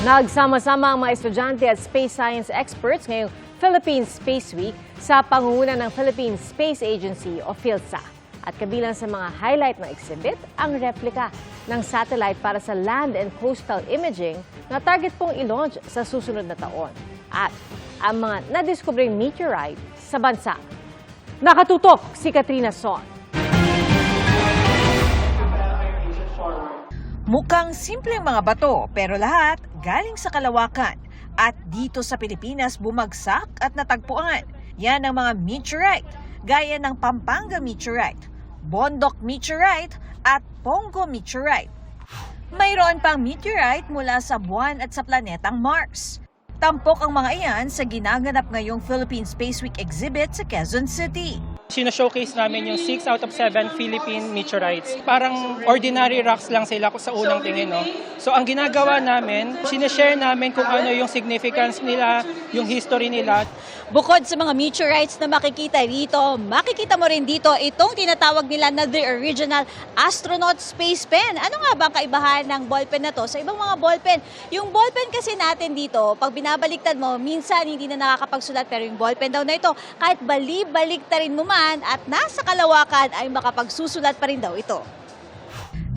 Nagsama-sama ang mga estudyante at space science experts ngayong Philippine Space Week sa pangunguna ng Philippine Space Agency o PhilSA. At kabilang sa mga highlight ng exhibit, ang replika ng satellite para sa land and coastal imaging na target pong i-launch sa susunod na taon. At ang mga nadiskubring meteorite sa bansa. Nakatutok si Katrina Son. Mukhang simpleng mga bato pero lahat galing sa kalawakan. At dito sa Pilipinas bumagsak at natagpuan. Yan ang mga meteorite, gaya ng Pampanga meteorite, Bondok meteorite at Pongo meteorite. Mayroon pang meteorite mula sa buwan at sa planetang Mars. Tampok ang mga iyan sa ginaganap ngayong Philippine Space Week exhibit sa Quezon City. Sino-showcase namin yung 6 out of 7 Philippine meteorites. Parang ordinary rocks lang sila sa unang tingin. No? So ang ginagawa namin, sinishare namin kung ano yung significance nila, yung history nila. Bukod sa mga meteorites na makikita rito, makikita mo rin dito itong tinatawag nila na the original astronaut space pen. Ano nga ba ang kaibahan ng ballpen na to sa ibang mga ballpen? Yung ballpen kasi natin dito, pag binabaliktad mo, minsan hindi na nakakapagsulat pero yung ballpen daw na ito, kahit bali-baliktarin mo man at nasa kalawakan ay makapagsusulat pa rin daw ito.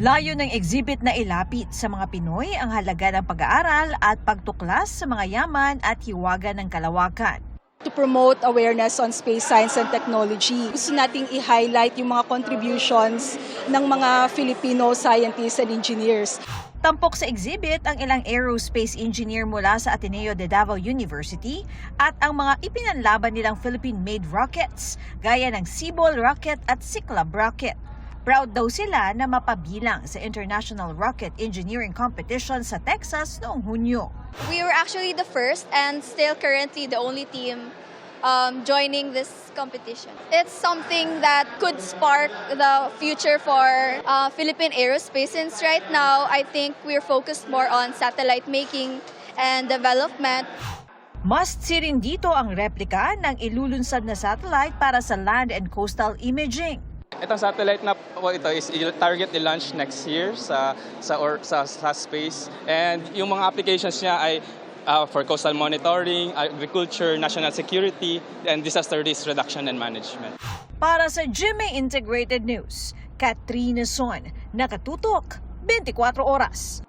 Layo ng exhibit na ilapit sa mga Pinoy ang halaga ng pag-aaral at pagtuklas sa mga yaman at hiwaga ng kalawakan. to promote awareness on space science and technology. Gusto nating i-highlight yung mga contributions ng mga Filipino scientists and engineers. Tampok sa exhibit ang ilang aerospace engineer mula sa Ateneo de Davao University at ang mga ipinanlaban nilang Philippine-made rockets gaya ng Cebol rocket at Cyclab rocket. Proud daw sila na mapabilang sa International Rocket Engineering Competition sa Texas noong Hunyo. We were actually the first and still currently the only team um, joining this competition. It's something that could spark the future for uh, Philippine aerospace since right now I think we're focused more on satellite making and development. Must see rin dito ang replika ng ilulunsad na satellite para sa land and coastal imaging. Itong satellite na po ito is target i-launch next year sa sa or sa, sa space and yung mga applications niya ay uh, for coastal monitoring, agriculture, national security, and disaster risk reduction and management. Para sa GMA Integrated News, Katrina Son, nakatutok 24 oras.